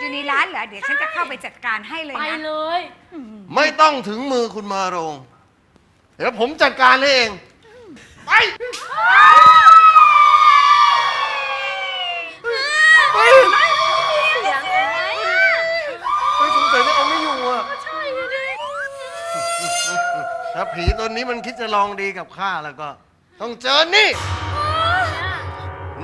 อยู่ในร้านเหรอ เดี๋ยวฉันจะเข้าไปจัดการให้เลยไปนะเลย ไม่ต้องถึงมือคุณมาโรง เดี๋ยวผมจัดการให้เอง ไป ไปเสียงอะไรอะไปสงสัยจะเอาไม่อยู่อะ ใช่เลยถ้าผีตัวนี้มันคิดจะลองดีกับข้าแล้วก็ ต้องเจอนี่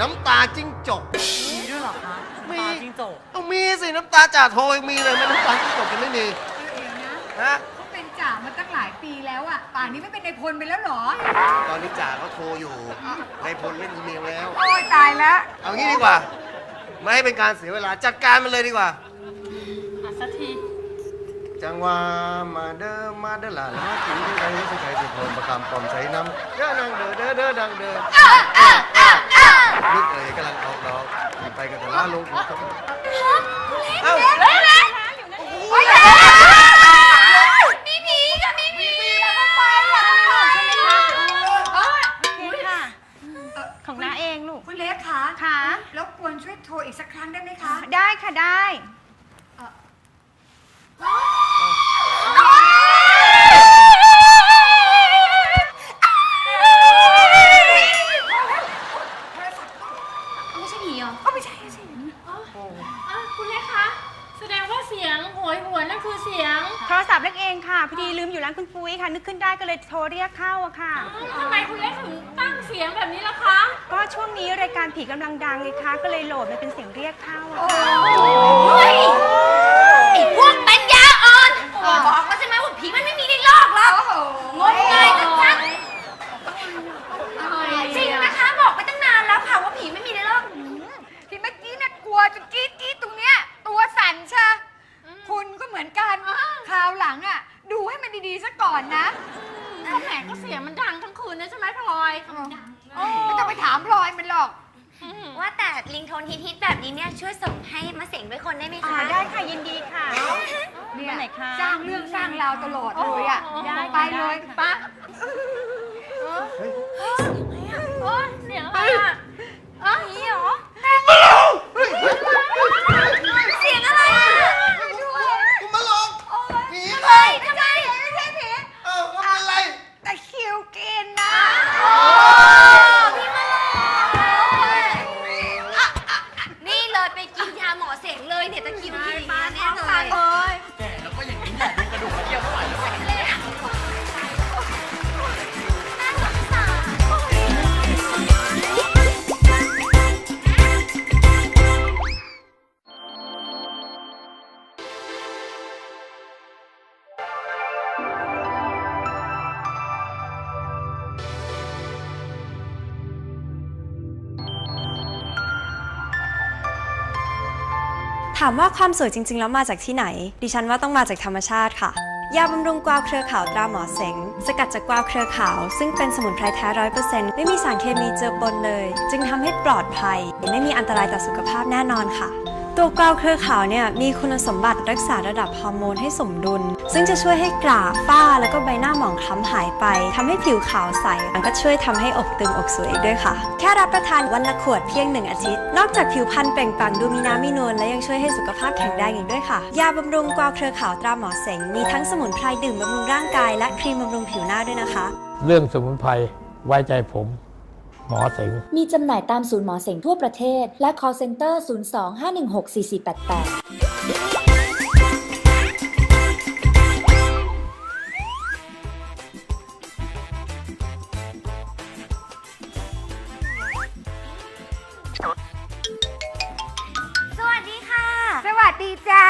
น้ำตาจิ้งจก มีด้วยเหรอคะมี ตาจิงโจกต้องมีสิ น้ำตาจ่าโทยมีเลยไม่น้ำตาจิ้งจกจะไม่มีเดี๋ยวนะฮะเขาเป็นจ่ามาตั้งหลายปีแล้วอะป่านนี้ไม่เป็นในายพลไปแล้วเหรอ ตอนนี้จ่าเขาโทรอยู่ในายพลเล่นอีเมลแล้ว โอ้ยตายแล้วเอางี้ดีกว่า ไม่ให้เป็นการเสียเวลาจัดการมันเลยดีกว่า อะสักที จังหวะมาเด้อมาเด้อหลาลาผีใดสิใครสิพลประกำปอมใส่น้ำเด้อดังเด้อเด้อเด้อดังเด้อนึ 哈喽我是小可 คุณปุ้ยค่ะ นึกขึ้นได้ก็เลยโทรเรียกเข้าอะค่ะ ทำไมคุณเล็กถึงตั้งเสียงแบบนี้ล่ะคะ ก็ช่วงนี้รายการผีกำลังดังเลยค่ะก็เลยโหลดมาเป็นเสียงเรียกเข้าอะค่ะไอ้ ลอดเลยอะได้ไปเลยปะโอ้ยเสียงอะไรอะอ๋อผีเหรอ ว่าความสวยจริง ๆ แล้วมาจากที่ไหน ดิฉันว่าต้องมาจากธรรมชาติค่ะ ยาบำรุงกวาวเครือขาวตราหมอเสง สกัดจากกวาวเครือขาว ซึ่งเป็นสมุนไพรแท้ร้อยเปอร์เซ็นต์ไม่มีสารเคมีเจือปนเลย จึงทำให้ปลอดภัย ไม่มีอันตรายต่อสุขภาพแน่นอนค่ะ ตัวกวาวเครือขาวเนี่ยมีคุณสมบัติรักษาระดับฮอร์โมนให้สมดุล ซึ่งจะช่วยให้กราฝ้าแล้วก็ใบหน้าหมองคล้ำหายไปทำให้ผิวขาวใสมันก็ช่วยทำให้อกตึงอกสวยด้วยค่ะ แค่รับประทานวันละขวดเพียงหนึ่งอาทิตย์ นอกจากผิวพรรณเปล่งปลั่งดูมีน้ำมีนวลและยังช่วยให้สุขภาพแข็งแรงอีกด้วยค่ะ ยาบำรุงกวาวเครือขาวตราหมอเสงมีทั้งสมุนไพรดื่มบำรุงร่างกายและครีมบำรุงผิวหน้าด้วยนะคะ เรื่องสมุนไพรไว้ใจผม หมอเสงมีจำหน่ายตามศูนย์หมอเสงทั่วประเทศ และ call center 02-516-4488สวัสดีค่ะสวัสดีจ้า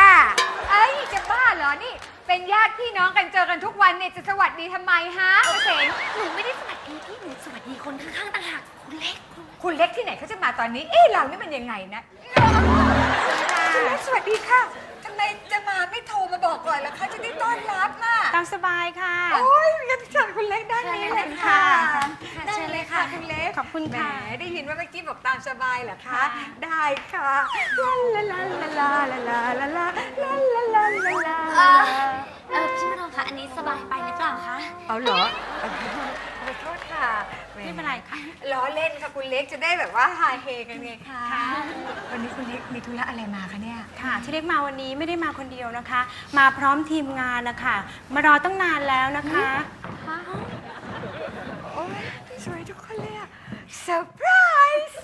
เอ้ยจะบ้าเหรอนี่เป็นญาติพี่น้องกันเจอกันทุกวันเนี่ยจะสวัสดีทำไมฮะเกษมหนูไม่ได้สวัส ดีพี่หนูสวัสดีคนข้างๆต่างหากคุณเล็กคุณคุณเล็กที่ไหนเขาจะมาตอนนี้ เอ๊ะเรานี่มันยังไงนะคุณเล็กสวัสดีค่ะทำไมจะมาไม่โทรมาบอกก่อนล่ะคะจะได้ต้อนรับอะตามสบายค่ะ โอ้ยงั้นเชิญคุณเล็กด้านนี้เลยค่ะได้เชิญเลยค่ะคุณเล็กขอบคุณค่ะได้ยินว่าเมื่อกี้บอกตามสบายเหรอคะ ได้ค่ะลาลาลาลาลาลาลาลาลาลาลาลาเออเออพี่มโนคะอันนี้สบายไปหรือเปล่าคะเอาเหรอ ขอโทษค่ะไม่เป็นไรค่ะ ล้อเล่นค่ะคุณเล็กจะได้แบบว่าฮาเฮกันไงคะวันนี้คุณเล็กมีธุระอะไรมาคะเนี่ย ค่ะที่เล็กมาวันนี้ไม่ได้มาคนเดียวนะคะ มาพร้อมทีมงานนะคะมารอตั้งนานแล้วนะคะ โอ้ยสวยทุกคนเลยอะเซอร์ไพรส์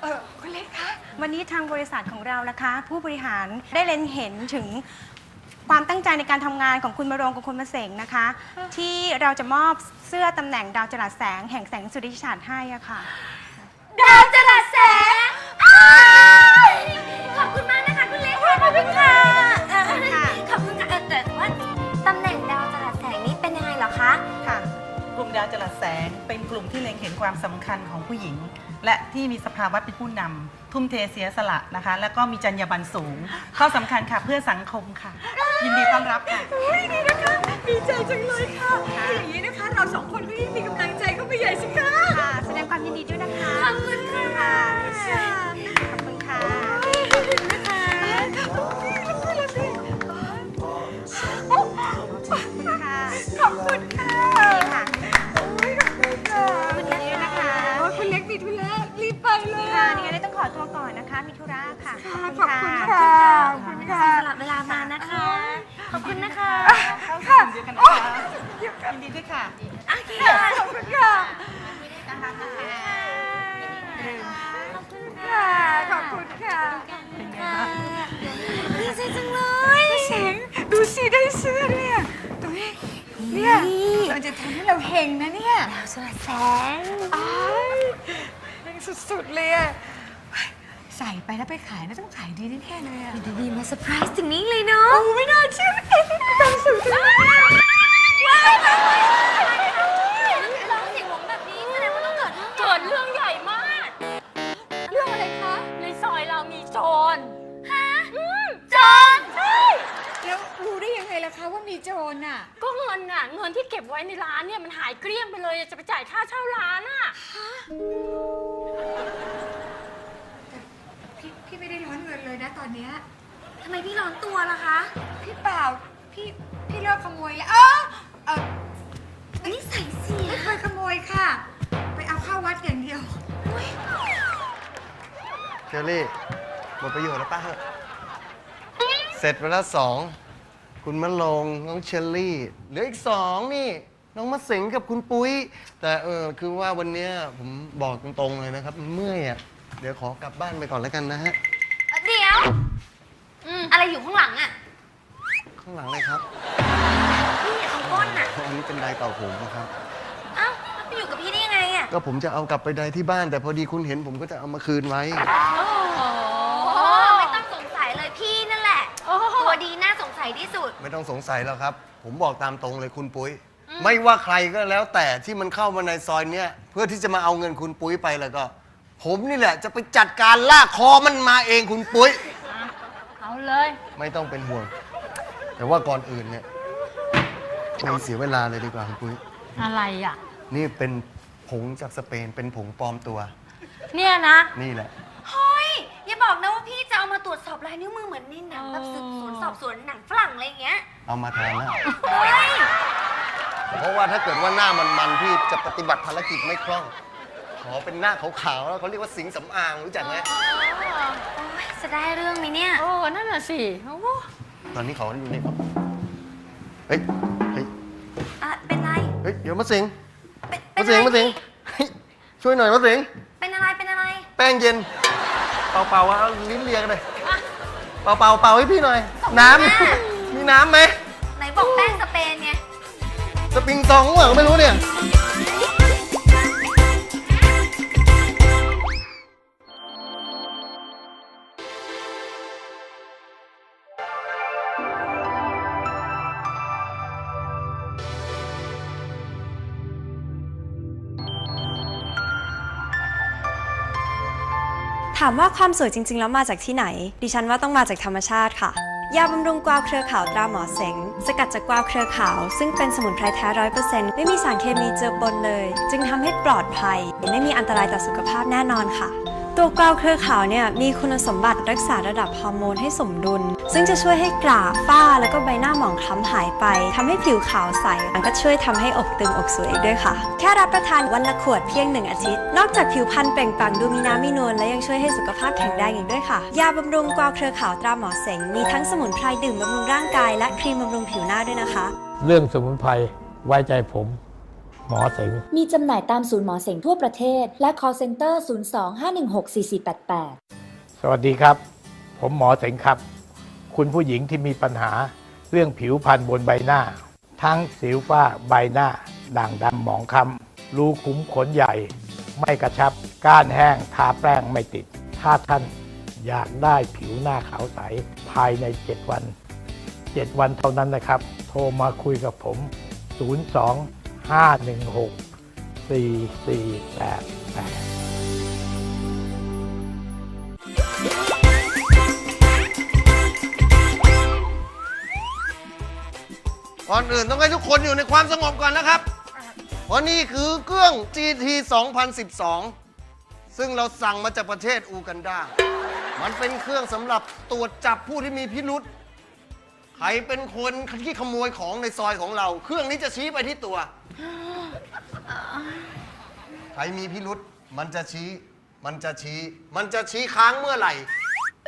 เออคุณเล็กคะวันนี้ทางบริษัทของเรานะคะ ผู้บริหารได้เล็งเห็นถึง ความตั้งใจในการทำงานของคุณมรงกับคุณมาเสงนะคะ ที่เราจะมอบเสื้อตำแหน่งดาวจรัสแสงแห่งแสงสุริยฉาดให้อะค่ะ ดาวจรัสแสงอ้ายขอบคุณมากนะคะคุณเล็กค่ะขอบคุณค่ะเอ่อขอบคุณค่ะเออแต่ว่าตำแหน่งดาวจรัสแสงนี้เป็นยังไงเหรอคะ ค่ะกลุ่ม ดาวจรัสแสง เป็นกลุ่มที่เล็งเห็นความสำคัญของผู้หญิง และที่มีสภาวะเป็นผู้นำทุ่มเทเสียสละนะคะ แล้วก็มีจรรยาบรรณสูง ข้อสำคัญค่ะเพื่อสังคมค่ะ ยินดีต้อนรับค่ะอุ้ยดีนะคะดีใจจังเลยค่ะอย่างนี้นะคะ เราสองคนก็ยิ่งมีกำลังใจเข้าไปใหญ่สิคะค่ะแสดงความยินดีด้วยนะคะขอบคุณค่ะ เสียงดูสิได้เสื้อด้วยอะตัวเองเนี่ยมันจะทำให้เราเฮงนะเนี่ยดาวจรัสแสงอ้ายเฮงสุดๆเลยอะใส่ไปแล้วไปขายน่าต้องขายดีแน่ๆเลยอะดีๆมาเซอร์ไพรส์ถึงนี้เลยเนาะโอ้ไม่น่าเชื่อเองความสุขเลยว้ายว้ายว้ายร้องเสียงหวงแบบนี้แสดงว่าต้องเกิดเรื่องเกิดเรื่องใหญ่มาก เรื่องอะไรคะ ในซอยเรามีโจรฮะจอนใช่ แล้วรู้ได้ยังไงล่ะคะว่ามีโจรอะ ก็เงินน่ะ เงินที่เก็บไว้ในร้านเนี่ยมันหายเกลี้ยงไปเลย จะไปจ่ายค่าเช่าร้านอะ พี่พี่ไม่ได้ร้อนเงินเลยนะตอนเนี้ยทำไมพี่ร้อนตัวล่ะคะ พี่เปล่า พี่พี่เลิกขโมยแล้วเออเออนี่ใส่เสีย ไม่เคยขโมยค่ะ ไปเอาเข้าวัดอย่างเดียว เชอรี่หมดประโยชน์แล้วป้าเหอะเสร็จไปแล้วสอง คุณมะลงน้องเชอรี่ เหลืออีกสองนี่ น้องมะเสงกับคุณปุ้ย แต่เออคือว่าวันเนี้ยผมบอกตรงๆเลยนะครับมันเมื่อยอะเดี๋ยวขอกลับบ้านไปก่อนแล้วกันนะฮะเดี๋ยวอะไรอยู่ข้างหลังอะข้างหลังเลยครับพี่ตรงก้นอะอันนี้เป็นไดร์เก่าผมนะครับ เอ้าแล้วไปอยู่กับพี่ได้ยังไงอะก็ผมจะเอากลับไปไดร์ที่บ้าน แต่พอดีคุณเห็นผมก็จะเอามาคืนไว้โอ้ไม่ต้องสงสัยเลยพี่นั่นแหละ ตัวดีน่าสงสั ยที่สุด ไม่ต้องสงสัยแล้วครับ ผมบอกตามตรงเลยคุณปุ้ย ไม่ว่าใครก็แล้วแต่ที่มันเข้ามาในซอยเนี้ยเพื่อที่จะมาเอาเงินคุณปุ้ยไปแล้วก็ ผมนี่แหละจะไปจัดการลากคอมันมาเองคุณปุ้ย เอาเลย ไม่ต้องเป็นห่วง แต่ว่าก่อนอื่นเนี่ยไม่เสียเวลาเลยดีกว่าคุณปุ้ย อะไรอะ นี่เป็นผงจากสเปนเป็นผงปลอมตัว เนี่ยนะ นี่แหละ เฮ้ย อย่าบอกนะว่าพี่จะเอา มาตรวจสอบลายนิ้วมือเหมือนในหนังแบบสืบสวนสอบสวนหนังฝรั่งอะไรอย่างเงี้ยเอามาทานแล้วเฮ้ยเพราะว่าถ้าเกิดว่าหน้ามันมันๆพี่จะปฏิบัติภารกิจไม่คล่อง ขอเป็นหน้าขาวๆแล้วเขาเรียกว่าสิงสำอางรู้จักไหมโอ้ยจะได้เรื่องไหมเนี่ย โอ้นั่นน่ะสิโอ้ตอนนี้เขาอยู่นี่ครับเฮ้ยเฮ้ยอะ เป็นไร เฮ้ยเดี๋ยวมาสิงเป็นเป็มานสิงอะไรมาสิงเฮ้ยช่วยหน่อยมาสิงเป็นอะไรเป็นอะไร แป้งเย็น เป่าเป่าๆเอาลิ้นเลียกันเลยเป่าเป่าๆเป่าให้พี่หน่อย น้ำมีน้ำไหมไหนบอกแป้งสเปนไงสปริงซองหรือเปล่าไม่รู้เนี่ย ถามว่าความสวยจริง ๆ แล้วมาจากที่ไหน ดิฉันว่าต้องมาจากธรรมชาติค่ะ ยาบำรุงกวาวเครือขาวตราหมอเสง สกัดจากกวาวเครือขาว ซึ่งเป็นสมุนไพรแท้ร้อยเปอร์เซ็นต์ไม่มีสารเคมีเจือปนเลย จึงทำให้ปลอดภัย ไม่มีอันตรายต่อสุขภาพแน่นอนค่ะ ตัวกวาวเครือขาวเนี่ยมีคุณสมบัติรักษาระดับฮอร์โมนให้สมดุล ซึ่งจะช่วยให้กราฝ้าแล้วก็ใบหน้าหมองคล้ำหายไปทำให้ผิวขาวใสมันก็ช่วยทำให้อกตึงอกสวยอีกด้วยค่ะ แค่รับประทานวันละขวดเพียงหนึ่งอาทิตย์ นอกจากผิวพรรณเปล่งปลั่งดูมีน้ำมีนวลและยังช่วยให้สุขภาพแข็งแรงอีกด้วยค่ะ ยาบำรุงกวาวเครือขาวตราหมอเสงมีทั้งสมุนไพรดื่มบำรุงร่างกายและครีมบำรุงผิวหน้าด้วยนะคะ เรื่องสมุนไพรไว้ใจผมหมอเสงมีจำหน่ายตามศูนย์หมอเสงทั่วประเทศ และ call center 02-516-4488 สวัสดีครับ ผมหมอเสงครับ คุณผู้หญิงที่มีปัญหาเรื่องผิวพรรณบนใบหน้า ทั้งสิวฝ้าใบหน้า ด่างดำหมองคล้ำรูขุมขนใหญ่ ไม่กระชับ ก้านแห้งทาแป้งไม่ติด ถ้าท่านอยากได้ผิวหน้าขาวใสภายใน 7 วัน 7 วันเท่านั้นนะครับ โทรมาคุยกับผม 02 516 4488 ก่อนอื่นต้องให้ทุกคนอยู่ในความสงบก่อนนะครับ เพราะนี่คือเครื่อง GT 2012 ซึ่งเราสั่งมาจากประเทศอูกันดา มันเป็นเครื่องสำหรับตรวจจับผู้ที่มีพิรุษ ใครเป็นคนที่ขโมยของในซอยของเรา เครื่องนี้จะชี้ไปที่ตัว ใครมีพิรุษมันจะชี้ มันจะชี้ มันจะชี้ค้างเมื่อไหร่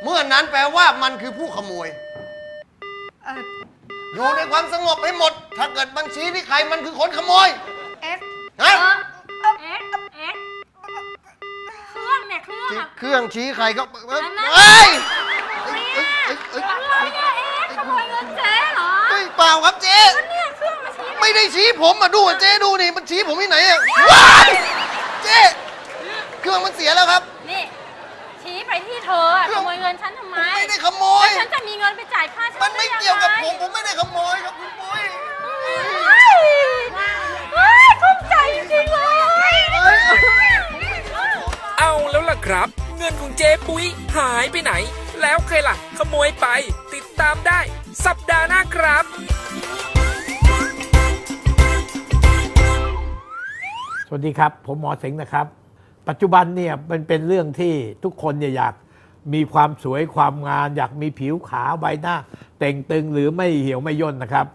เมื่อนั้นแปลว่ามันคือผู้ขโมย เอ่อ อยู่ในความสงบให้หมด ถ้าเกิดบัญชีที่ใครมันคือคนขโมยเอฟฮะเอ๊ะเอ๊ะเครื่องเนี่ยเครื่องอะเครื่องชี้ใครก็เฮ้ยอันนั้นเฮ้ยเอ้ยเอ้ยเอ้ยเอ้ยอะไรเนี่ยเอ๊ะขโมยเงินเจ๊เหรอเฮ้ยเปล่าครับเจ๊เนี่ยเครื่องมาชี้ไม่ได้ชี้ผมมาดูอะเจ๊ดูนี่มันชี้ผมที่ไหนอะว้า ใครล่ะ ขโมยไป ติดตามได้ สัปดาห์หน้าครับสวัสดีครับ ผมหมอเสงนะครับ ปัจจุบันเนี่ยมันเป็นเรื่องที่ทุกคนเนี่ยอยากมีความสวยความงามอยากมีผิวขาวใบหน้า เต่งตึงหรือไม่เหี่ยวไม่ย่นนะครับ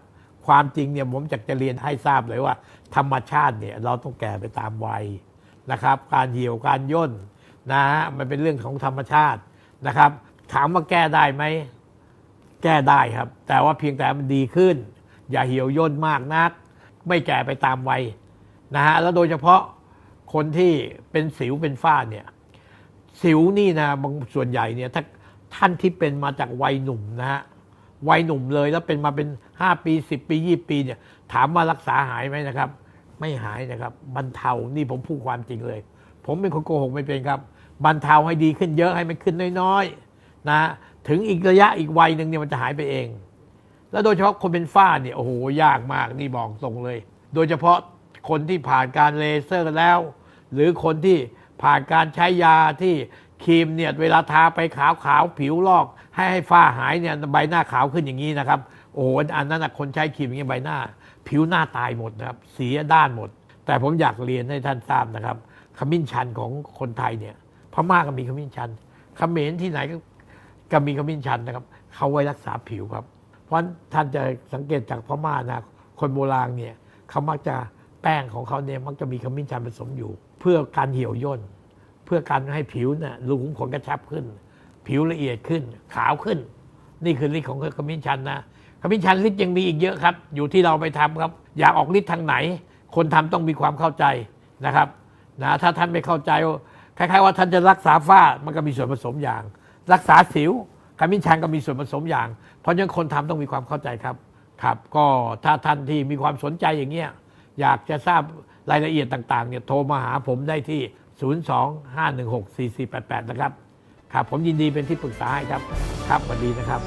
ความจริงเนี่ยผมอยากจะเรียนให้ทราบเลยว่า ธรรมชาติเนี่ยเราต้องแก่ไปตามวัยนะครับ การเหี่ยวการย่นนะฮะมันเป็นเรื่องของธรรมชาตินะครับ ถามว่าแก้ได้ไหม แก้ได้ครับ แต่ว่าเพียงแต่มันดีขึ้น อย่าเหี่ยวย่นมากนัก ไม่แก่ไปตามวัยนะฮะแล้วโดยเฉพาะคนที่เป็นสิวเป็นฝ้าเนี่ย สิวนี่นะบางส่วนใหญ่เนี่ยถ้าท่านที่เป็นมาจากวัยหนุ่มนะฮะวัยหนุ่มเลยแล้วเป็นมาเป็น 5 ปี 10 ปี 20 ปีเนี่ย ถามว่ารักษาหายไหมนะครับ ไม่หายนะครับบรรเทานี่ผมพูดความจริงเลย ผมเป็นคนโกหกไม่เป็นครับบรรเทาให้ดีขึ้นเยอะให้มันขึ้นน้อยๆ นะถึงอีกระยะอีกวัยหนึ่งเนี่ยมันจะหายไปเอง แล้วโดยเฉพาะคนเป็นฝ้าเนี่ยโอ้โหยากมากนี่บอกตรงเลย โดยเฉพาะคนที่ผ่านการเลเซอร์แล้ว หรือคนที่ผ่านการใช้ยาที่ครีมเนี่ยเวลาทาไปขาวขาวๆผิวลอก ให้ให้ฝ้าหายเนี่ยใบหน้าขาวขึ้นอย่างนี้นะครับ โอ้โหอันนั้นคนใช้ครีมอย่างนี้ใบหน้า ผิวหน้าตายหมดนะครับเสียด้านหมด แต่ผมอยากเรียนให้ท่านทราบนะครับขมิ้นชันของคนไทยเนี่ยพม่าก็มีขมิ้นชันเขมรที่ไหนก็ ก็มีขมิ้นชันนะครับเขาไว้รักษาผิวครับ เพราะท่านจะสังเกตจากพม่านะคนโบราณเนี่ยเขามักจะแป้งของเขาเนี่ยมักจะมีขมิ้นชันผสมอยู่ เพื่อการเหี่ยวย่น เพื่อการให้ผิวเนี่ยรูขุมขนกระชับขึ้น ผิวละเอียดขึ้น ขาวขึ้น นี่คือฤทธิ์ของขมิ้นชันนะขมิ้นชันฤทธิ์ยังมีอีกเยอะครับ อยู่ที่เราไปทำครับ อยากออกฤทธิ์ทางไหน คนทำต้องมีความเข้าใจนะครับนะถ้าท่านไม่เข้าใจคล้ายๆว่าท่านจะรักษาฝ้ามันก็มีส่วนผสมอย่าง รักษาสิวขมิ้นชันก็มีส่วนผสมอย่าง เพราะฉะนั้นคนทำต้องมีความเข้าใจครับครับ ก็ถ้าท่านที่มีความสนใจอย่างเงี้ยอยากจะทราบรายละเอียดต่างๆเนี่ยโทรมาหาผมได้ที่ 02-516-4488 นะครับ ครับ ผมยินดีเป็นที่ปรึกษาให้ครับ ครับสวัสดีนะครับ